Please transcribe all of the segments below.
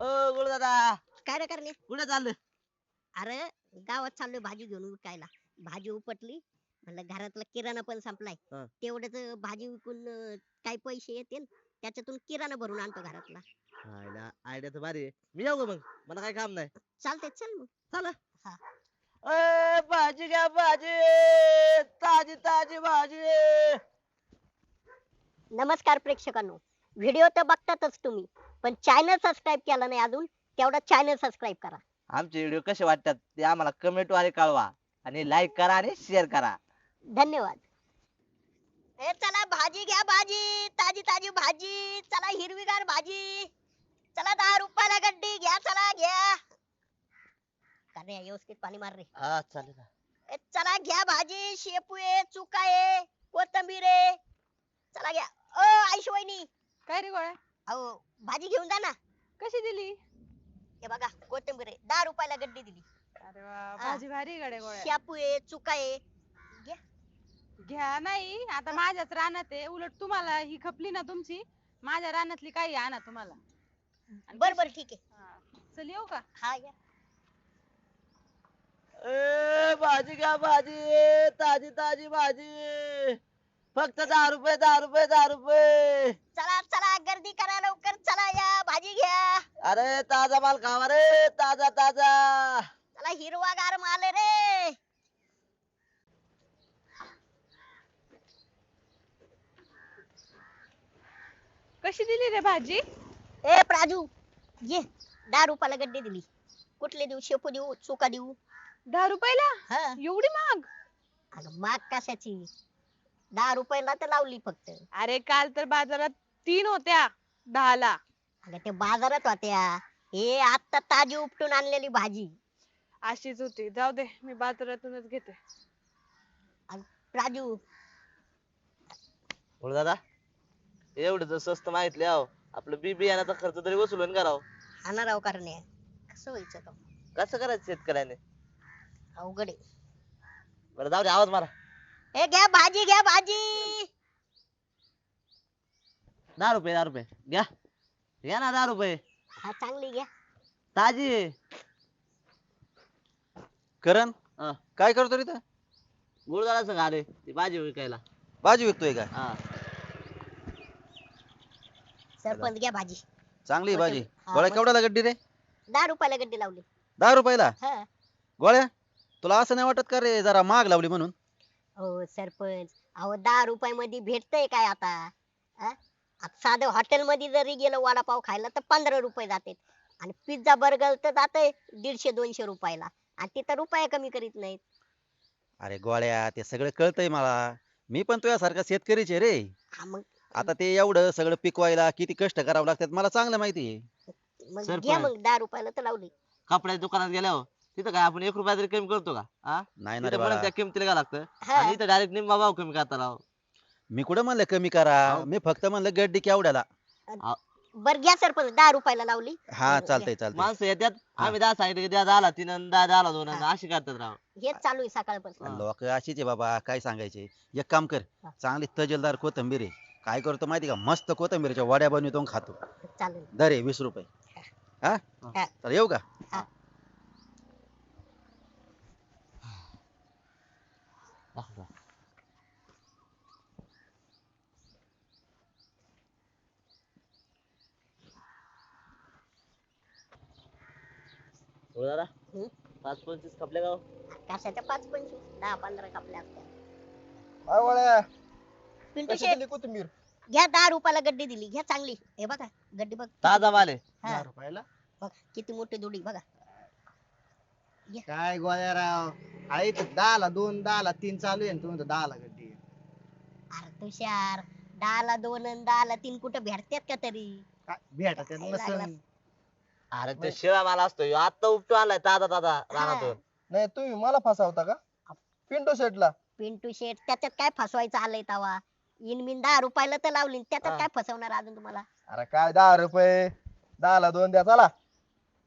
ओ दादा. काय रे करणे? कुठे चाललं? अरे गावात चाललोय भाजी घेऊन विकायला. भाजी उपटली. म्हणलं घरातला किराणा पण संपलाय. हा. तेवढ्याच भाजी विकून अं, काही पैसे येतील. त्याच्यातून किराणा भरून आणतो घरातला. आयडिया तर भारी आहे. मी जाऊ का मग? मला काय काम नाही. चालतंय चल मग. चला. हा. ए, भाजी घ्या भाजी. ताजी ताजी भाजी. नमस्कार प्रेक्षकांनो. व्हिडिओ तर बघतातच तुम्ही. पण चॅनल सबस्क्राईब केला नाही अजून तेवढा चॅनल सबस्क्राईब करा. आमचे व्हिडिओ कसे वाटतात ते आम्हाला कमेंट वाले कळवा आणि लाईक करा आणि शेअर करा. धन्यवाद. ए चला भाजी घ्या भाजी ताजी ताजी भाजी चला हिरवीगार भाजी चला दहा रुपयाला गड्डी घ्या चला घ्या. व्यवस्थित पाणी मार रे. हा चालेल ना. ए, चला घ्या भाजी शेपू आहे चुका आहे कोथंबीर आहे. चला घ्या. ओ आईशी वहिनी काय रे गोळ्या अहो भाजी घेऊन जा ना. कशी दिली? हे बघा कोथंबीर आहे. दहा रुपयाला गड्डी दिली. अरे वा भाजी भारी गड्या गोळ्या. शेपू आहे चुका आहे. घ्या घ्या नाही आता माझ्याच रानात आहे. उलट तुम्हाला ही खपली ना तुमची माझ्या रानातली काही आणा तुम्हाला. आणि बर बर ठीक आहे. हा. चल येऊ का? हा या. ए भाजी घ्या भाजी. ताजी ताजी भाजी. फक्त दहा रुपये दहा रुपये दहा रुपये. चला चला गर्दी करा लवकर. चला या भाजी घ्या. अरे ताजा माल खावा रे. ताजा ताजा. चला हिरवागार माल आहे रे. कशी दिली रे भाजी? ए प्राजू ये दहा रुपयाला गड्डी दिली. कुठले देऊ? शेपू देऊ? चुका देऊ? दहा रुपयाला? हा. एवढी महाग? अगं माग कशाची? दहा रुपयाला तर लावली फक्त. अरे काल तर बाजारात तीन होत्या दहाला. अगं ते बाजारात होत्या. हे आता ताजी उपटून आणलेली भाजी. अशीच होती. जाऊ दे मी बाजारातूनच घेते. राजू. बोल दादा. एवढं जर स्वस्त माहितले आहो आपलं बी बियाण्याचा खर्च तरी वसुलून करावं आणा राव करणे. कसं व्हायचं तो? कसं करायचं शेतकऱ्याने? अवघड आहे. बरं जाऊ दे आवाज मारा. ए घ्या भाजी घ्या भाजी. दहा रुपये दहा रुपये. घ्या. घ्या ना दहा रुपये. हा चांगली घ्या. ताजी. आहे. करण हा. काय करतो रे इथं? गुरुदाराचं घाल आहे ती भाजी विकायला. भाजी विकतोय का हा. सरपंच घ्या भाजी. चांगली आहे भाजी. हा, गोळ्या मस्त. केवढ्याला गड्डी रे? दहा रुपयाला गड्डी लावली. दहा रुपयाला? हा. गोळ्या? तुला असं नाही वाटत का रे जरा महाग लावली म्हणून? हो सरपंच. अहो दहा रुपया मध्ये भेटतंय काय आता? हा? आता साधं हॉटेल मध्ये जरी गेलं वडापाव खायला तर पंधरा रुपये जाते आणि पिझ्झा बर्गर तर जातंय दीडशे दोनशे रुपयाला. आणि तिथं रुपये कमी करीत नाहीत. अरे गोळ्या ते सगळं कळतंय मला. मी पण तुझ्यासारखा शेतकरीच आहे रे. हा मग? आता ते एवढं सगळं पिकवायला किती कष्ट करावं लागतात मला चांगलं माहिती आहे. मग सरपंच. घ्या मग दहा रुपयाला तर लावली. कपड्याच्या दुकानात गेल्यावर तिथं काय आपण एक रुपया तरी कमी करतो का? हा नाही ना रे तिथं पण बाळा. त्या किमतीला काय लागतं. हा. आणि इथं डायरेक्ट निम्मा भाव कमी करता राव. मी कुठं म्हणलं कमी करा. मी फक्त म्हणलं गड्डी केवढ्याला. बर घ्या सरपंच दहा रुपयाला लावली. हा चालतंय चालतंय. माणसं येतात हा. आम्ही दहा सांगितलं द्या दहाला तीन आणि दहा दहाला दोन आणि हा. अशी करतात राव. हेच चालू आहे सकाळपासून. हा. लोक अशीच आहे बाबा काय सांगायचे? एक काम कर हा. चांगली तजेलदार कोथंबीर आहे. काय करतो माहिती का? मस्त कोथंबीरच्या वड्या बनवतो आणि खातो. चालेल. दरे वीस रुपये. हा? हा. तर येऊ का? हो दादा हम्म. पाच पंचवीस खपले गाव कशाच्या पाच पंचवीस? दहा पंधरा कापल्या असत्या काय वळ्या? पिंटू कशी दिली कोथिंबीर? घ्या दहा रुपयाला गड्डी दिली घ्या चांगली. हे बघा गड्डी बघ. ताजा माल आहे हा, दहा रुपयाला? बघ किती मोठी दुडी बघा. काय गोळ्या राव आहे इथं दहाला दोन दहाला तीन चालू आहे आणि तुम्ही म्हणता दहाला गड्डी आहे. अरे तुषार दहाला दोन आणि दहाला तीन कुठं भेटतात का तरी? काय भेटा त्यात काय नसन लागला? अरे ते. शिळा माल असतो ह्यो आता उपटू आलाय ताजा ताजा रानातून. नाही तुम्ही मला फसावता का? पिंटो शेटला पिंटू शेठ त्याच्यात काय फसवायचं आलंय तवा? इनमिन दहा रुपयाला तर लावली त्याच्यात हा. काय फसवणार अजून तुम्हाला? अरे काय दहा रुपये? दहाला दोन द्या चला.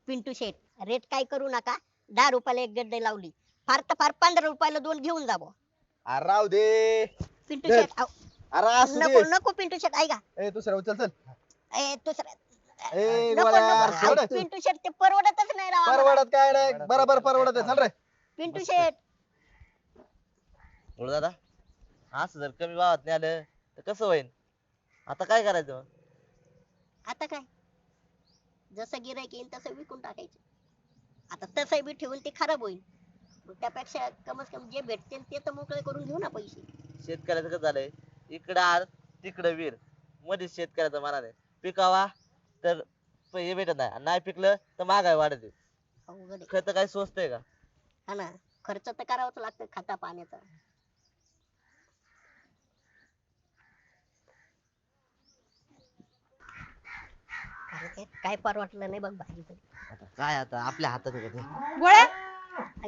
पिंटू शेठ रेट काय करू नका. दहा रुपयाला एक गड्डे लावली. फार तर फार पंधरा रुपयाला दोन घेऊन जावं अरे राव दे. पिंटू अहो, अरे असू नको दे. नको पिंटू शेठ ऐका. ए दुसऱ्या उचल चल. ए दुसऱ्या ए नको, गोळ्या नको. सोड. अहो, पिंटू शेट ते परवडतच नाही राव आम्हाला. परवडत काय नाही. बरोबर परवडत आहे. चल रे. पिंटू शेट बोल दादा असं जर कमी भावात नाही आलं तर कसं होईल आता काय करायचं मग? आता काय? जसं गिरायक येईल तसं विकून टाकायचं. आता तसं बी ठेवून ते खराब होईल. मग त्यापेक्षा कमीत कमी जे भेटते ते तर मोकळे करून घेऊ ना पैसे. शेतकऱ्याचं कसं झालंय? इकडं आर तिकडं वीर. मध्ये शेतकऱ्याचं मनाने पिकावा तर हे भेटत नाही. आणि नाही पिकलं तर महागाई वाढते. अवघड आहे. खत काय स्वस्त आहे का? हा ना. खर्च तर करावाच लागतं खाता पाण्याचा. काय परवडलं नाही बघ भाजी तरी. आता काय आता आपल्या हातात आहे का ते? गोळ्या?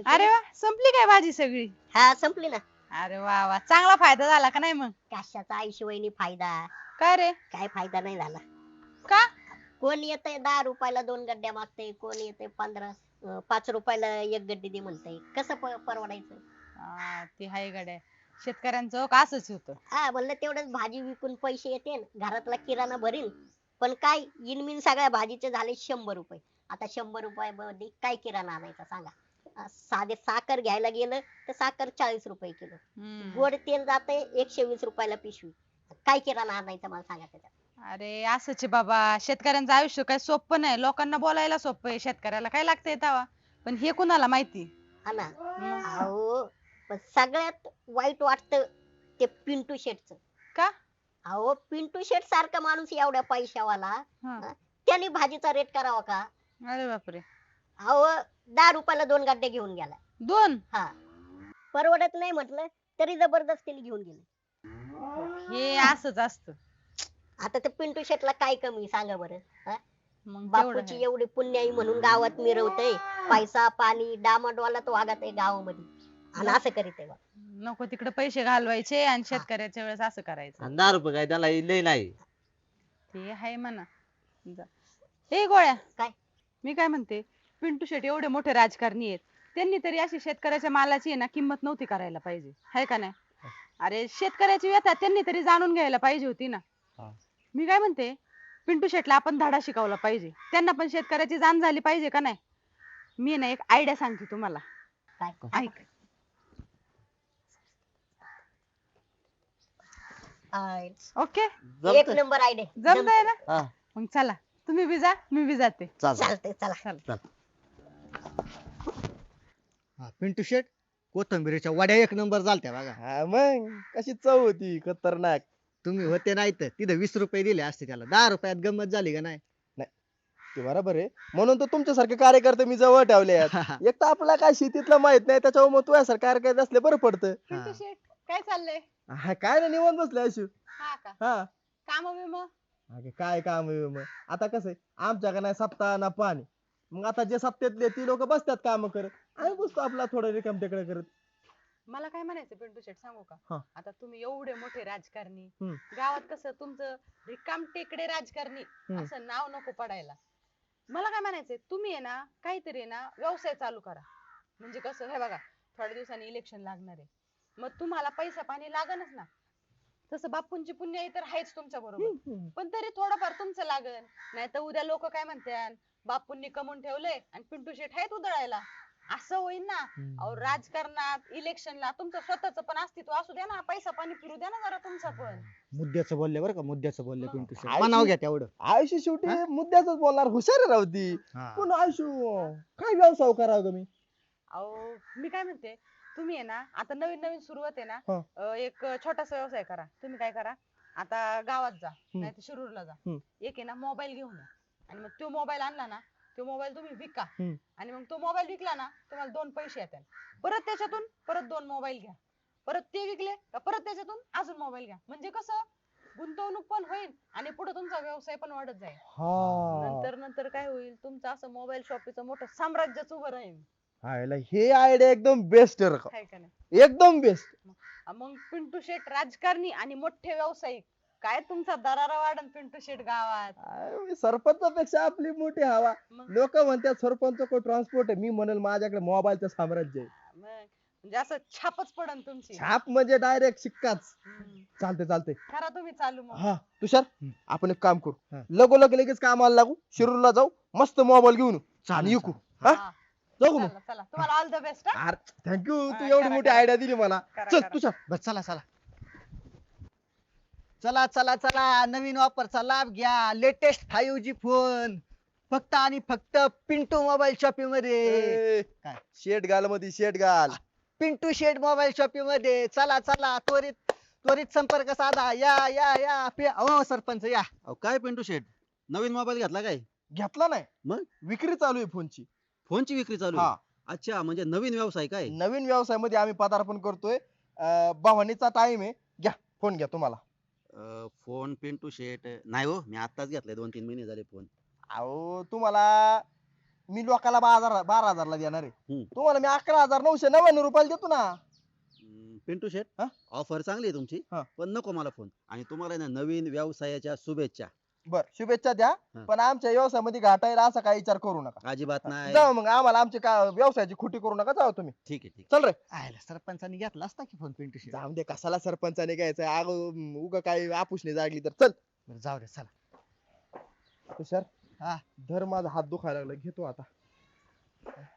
अरे वा संपली काय भाजी सगळी? हा संपली ना. अरे वा वा. चांगला फायदा झाला का नाही मग? कशाचा आईशी वहिनी फायदा? काय रे? काय फायदा नाही झाला. का? कोण येतंय दहा रुपयाला दोन गड्ड्या मागतय कोण येतंय पंधरा अं, पाच रुपयाला एक गड्डी दे म्हणतंय. कसं प- परवडायचं? हा, ते हाय गड्या. शेतकऱ्यांचं का असंच होतं. हा म्हणलं तेवढंच भाजी विकून पैसे येते घरातला किराणा भरील पण काय इनमिन सगळ्या भाजीचे झाले शंभर रुपये. आता शंभर रुपयामध्ये काय किराणा आणायचा सांगा. अं, साधे साखर घ्यायला गेलं तर साखर चाळीस रुपये किलो. हम्म. गोड तेल जाते एकशे वीस रुपयाला पिशवी. काय किराणा आणायचा मला सांगा त्याच्यात. अरे असंच आहे बाबा. शेतकऱ्यांचं आयुष्य काय सोपं नाही. लोकांना बोलायला सोपं आहे. शेतकऱ्याला काय लागतंय तेव्हा पण हे कुणाला माहिती? हा ना. अहो पण सगळ्यात वाईट वाटतं ते पिंटू शेटच. का? अहो पिंटू शेट सारखा माणूस एवढ्या पैशावाला. हा. त्याने भाजीचा रेट करावा का? अरे बापरे. अहो दहा रुपयाला दोन गड्डे घेऊन गेला. दोन? हा. परवडत नाही म्हटलं तरी जबरदस्तीने घेऊन गेले. हे असंच असतं. आता ते पिंटू शेटला काय कमी सांगा बरं. हा? मग तेवढं बापूची आहे. एवढी पुण्याई म्हणून गावात मिरवतय. पैसा पाणी डामाडवाला तो वागत आहे गावामध्ये. आणि असं करीत आहे बा. नको तिकडे पैसे घालवायचे आणि शेतकऱ्याच्या वेळेस असं करायचं. आणि दहा रुपये काय त्याला लय नाही. ते आहे म्हणा. जा. ए गोळ्या. काय? मी काय म्हणते? पिंटू शेट एवढे मोठे राजकारणी आहेत. त्यांनी तरी अशी शेतकऱ्याच्या मालाची आहे ना किंमत नव्हती करायला पाहिजे. आहे का नाही? अरे शेतकऱ्याची व्यथा त्यांनी तरी जाणून घ्यायला पाहिजे होती ना. हा. मी काय म्हणते? पिंटू शेटला आपण धडा शिकवला पाहिजे. त्यांना पण शेतकऱ्याची जाण झाली पाहिजे का नाही? मी ना एक आयडिया सांगते तुम्हाला. काय? ऐक. ओके एक नंबर आयडिया. जमतंय ना? हा. मग चला. तुम्ही बी जा मी बी जाते चाल. चालतंय चला. हा, पिंटू शेट कोथंबीरीच्या वड्या एक नंबर झालत्या बघा. हा मग? कशी चव होती खतरनाक. तुम्ही होते नाही तर तिथे वीस रुपये दिले असते त्याला. दहा रुपयात गंमत झाली का नाही? ते बरोबर आहे. म्हणून तर तुमच्यासारखे कार्यकर्ते मी जवळ ठेवले आहेत. एक तर आपला काय शेतीतलं माहीत नाही त्याच्यावर मग तुझ्यासारखं कार्यकर्ते असले बरं पडतं. पिंटू शेट काय चाललंय? हा, काय नाही निवांत बसले अशू? हा का? हा. काम बिम अगे काय काम आहे मग आता कसं आहे आमच्याकडे नाही सप्ताह ना पाणी. मग आता जे सप्त्यातले ती लोक बसतात काम करत. आम्ही बसतो आपला थोडं रिकाम तिकडे करत. मला काय म्हणायचं पिंटू शेट सांगू हा. का आता तुम्ही एवढे मोठे राजकारणी. हम्म. गावात कसं तुमचं रिकाम टेकडे राजकारणी हम्म. असं नाव नको पडायला. मला काय म्हणायचंय तुम्ही आहे ना काहीतरी आहे ना व्यवसाय चालू करा. म्हणजे कसं हे बघा थोड्या दिवसांनी इलेक्शन लागणार आहे. मग तुम्हाला पैसा पाणी लागणच ना. तसं बापूंची पुण्य तर आहेच तुमच्या बरोबर. पण तरी थोडंफार तुमचं लागन. नाही तर उद्या लोक काय म्हणतात बापूंनी कमवून ठेवलंय आणि पिंटू शेट आहेत उधळायला. असं होईल ना. अहो राजकारणात इलेक्शनला तुमचं स्वतःच पण अस्तित्व असू द्या ना. पैसा पाणी फिरू द्या ना जरा तुमचा पण. मुद्द्याचं बोलले बरं का मुद्द्याचं बोलले. पिंटू शेट आयुष्य- घ्या तेवढं. आयुष्य शेवटी मुद्द्याच बोलणार हुशार आहे राव ती हा. पण आयुष्य काय व्यवसाय करावं तुम्ही? अहो मी काय म्हणते तुम्ही आहे ना आता नवीन नवीन सुरुवात आहे ना हा. अं, एक छोटासा व्यवसाय करा. तुम्ही काय करा आता गावात जा नाही तर शिरूरला जा. हम्म. एक आहे ना मोबाईल घेऊन या. आणि मग तो मोबाईल आणला ना तो मोबाईल तुम्ही विका. हम्म. आणि मग तो मोबाईल विकला ना तुम्हाला दोन पैसे येतात. परत त्याच्यातून परत दोन मोबाईल घ्या. परत ते विकले का परत त्याच्यातून अजून मोबाईल घ्या. म्हणजे कसं गुंतवणूक पण होईल आणि पुढे तुमचा व्यवसाय पण वाढत जाईल. हा. नंतर नंतर काय होईल तुमचं असं मोबाईल शॉपीचं मोठं साम्राज्यच उभं राहील. हायला हे आयडिया एकदम बेस्ट आहे. काय का. नाही? एकदम बेस्ट मग पिंटू शेट राजकारणी आणि मोठे व्यावसायिक काय तुमचा दरारा वाढन पिंटू शेट गावात? सरपंचापेक्षा आपली मोठी हवा. मग? लोक म्हणतात सरपंच को ट्रान्सपोर्ट आहे? मी म्हणेल माझ्याकडे मोबाईलचं साम्राज्य आहे. मग म्हणजे असं छापच पडन तुमची. छाप म्हणजे डायरेक्ट शिक्काच. हम्म. चालते चालते करा तुम्ही चालू मग. हा तुषार आपण एक काम हा. करू. लगो लग लगेच कामाला लागू. शिरूरला जाऊ. मस्त मोबाईल घेऊन येऊ. हा. हा. जाऊ मग. चला चला. तुम्हाला all the best thank you तू हा, एवढी करा, मोठी करा. आयडिया दिली मला. करा, चल करा. तुषार बर चला चला. चला चला चला. नवीन ऑफरचा लाभ घ्या. लेटेस्ट फाईव्ह जी फोन फक्त आणि फक्त पिंटू मोबाईल शॉपिंगमध्ये. ए, काय? शेट घाल मध्ये शेट घाल. पिंटू शेड मोबाईल शॉपिंगमध्ये. चला चला. त्वरित त्वरित संपर्क साधा. या या या. पे- अहो सरपंच या. अहो काय पिंटू शेट? नवीन मोबाईल घेतला काय? घेतला नाही. मग? विक्री चालू आहे फोनची फोनची विक्री चालू हा. अच्छा म्हणजे नवीन व्यवसाय काय? नवीन व्यवसायमध्ये आम्ही पदार्पण करतोय. अं, भवानीचा टाइम आहे. घ्या फोन घ्या तुम्हाला. अं, फोन पिंटू शेट नाही हो मी आत्ताच घेतलाय. दोन तीन महिने झाले फोन अहो तुम्हाला मी लोकाला बारा बारा हजारला देणार आहे. हम्म. तुम्हाला मी अकरा हजार नऊशे नव्याण्णव रुपयाला देतो ना. हम्म, पिंटू शेट हा? ऑफर चांगली आहे तुमची हा. पण नको मला फोन आणि तुम्हाला ना नवीन व्यवसायाच्या शुभेच्छा. बर शुभेच्छा द्या. हा. पण आमच्या व्यवसायामध्ये घाटायला असा काही विचार करू नका. अजिबात नाही. जाऊ मग आम्हाला आमची का व्यवसायाची खुटी करू नका जाऊ तुम्ही. ठीक आहे ठीक चल रे. आयला सरपंचानी घेतला असता की फोन पिंटू जाऊन दे कसाला सरपंचाने घ्यायचं अग उगा काही आपुषने जागली तर. चल. बरं, जाऊ दे चला. तुषार हा. धर माझा हात दुखायला लागला घेतो आता.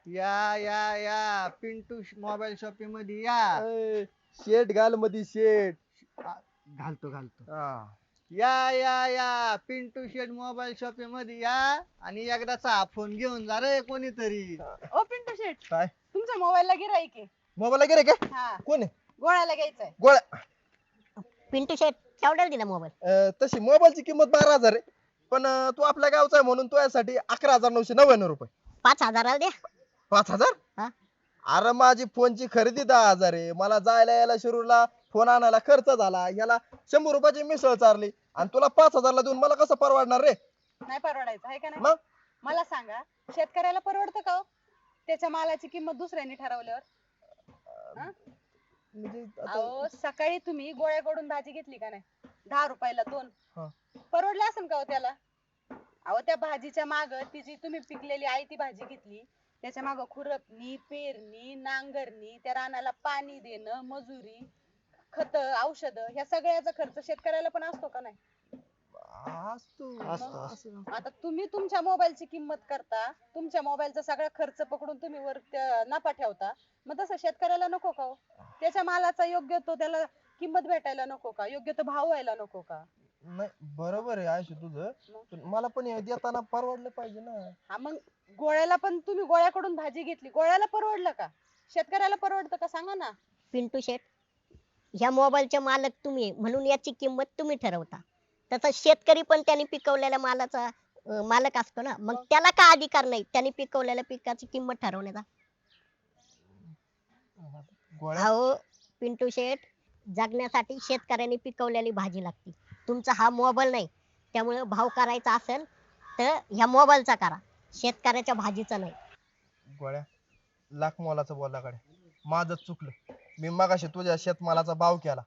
या या या. पिंटू मोबाईल शॉपिंगमध्ये या. शेट घाल मधी शेट. घालतो घालतो. हा. या या या. पिंटू शेड मोबाईल शॉपिंगमध्ये या. आणि एकदाचा हा फोन घेऊन जा रे कोणीतरी. ओ पिंटू शेट. काय? तुमच्या मोबाईलला गिराईक आहे. मोबाईल गेले काय हा. कोण आहे? गोळ्याला घ्यायचंय. गोळ्या. पिंटू शेट केवढ्याला दिला मोबाईल अं, तशी मोबाईलची किंमत बारा हजार आहे. पण अं, तू आपल्या गावचा आहे म्हणून तू यासाठी अकरा हजार नऊशे नव्याण्णव रुपये. पाच हजाराला द्या. पाच हजार? हा? अरे माझी फोनची खरेदी दहा हजार आहे. मला जायला यायला शिरूरला फोन आणायला खर्च झाला याला शंभर रुपयाची मिसळ चारली आणि तुला पाच हजारला देऊन मला कसं परवडणार रे? नाही परवडायचं आहे का नाही? मग? मला सांगा शेतकऱ्याला परवडतं का हो? त्याच्या मालाची किंमत दुसऱ्याने ठरवल्यावर. हा? म्हणजे आता- अहो सकाळी तुम्ही गोळ्याकडून भाजी घेतली का नाही? दहा रुपयाला दोन. हा. परवडले असेल का हो त्याला? अहो त्या भाजीच्या माग ती जी तुम्ही पिकलेली आहे ती भाजी घेतली त्याच्या माग खुरपणी पेरणी नांगरणी त्या रानाला पाणी देणं मजुरी खत औषध ह्या सगळ्याचा खर्च शेतकऱ्याला पण असतो का नाही? असतो. असतो, असं. आता तुम्ही तुमच्या मोबाईलची किंमत करता तुमच्या मोबाईलचा सगळा खर्च पकडून तुम्ही वर त्या नफा ठेवता मग तसं शेतकऱ्याला नको का हो? त्याच्या मालाचा योग्य तो त्याला किंमत भेटायला नको का? योग्य तो भाव व्हायला नको का? नाही बरोबर आहे आयुष्य तुझं पण मला पण हे देताना परवडलं पाहिजे ना. हा मग गोळ्याला पण तुम्ही गोळ्याकडून भाजी घेतली गोळ्याला परवडलं का? शेतकऱ्याला परवडतं का? सांगा ना. पिंटू शेट ह्या मोबाईलचे मालक तुम्ही म्हणून याची किंमत तुम्ही ठरवता. तसा शेतकरी पण त्यांनी पिकवलेल्या मालाचा मालक असतो ना मग त्याला का अधिकार नाही त्यांनी पिकवलेल्या पिकाची किंमत ठरवण्याचा. अहो पिंटू शेट जगण्यासाठी शेतकऱ्यांनी पिकवलेली भाजी लागते. तुमचा हा मोबाईल नाही त्यामुळे भाव करायचा असेल तर ह्या मोबाईलचा करा शेतकऱ्याच्या भाजीचा नाही. गोळ्या? लाख मोलाचं बोलल्याकडे माझंच चुकलं. मी मगाशी तुझ्या शेतमालाचा भाव केला.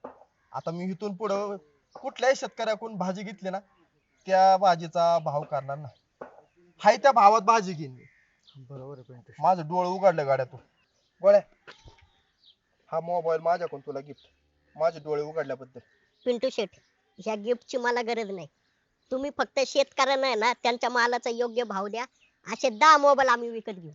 आता मी इथून पुढं कुठल्याही शेतकऱ्याकडून भाजी घेतली ना त्या भाजीचा भाव करणार नाही. हाय त्या भावात भाजी घेईन मी. बरोबर आहे पिंटू माझं डोळं उघडलं गाड्या तू गोळ्या हा मोबाईल माझ्याकडून तुला गिफ्ट माझे डोळे उघडल्याबद्दल. पिंटू शेट ह्या गिफ्टची मला गरज नाही. तुम्ही फक्त शेतकऱ्यांना आहे ना त्यांच्या मालाचा योग्य भाव द्या. असे दहा मोबाईल आम्ही विकत घेऊ.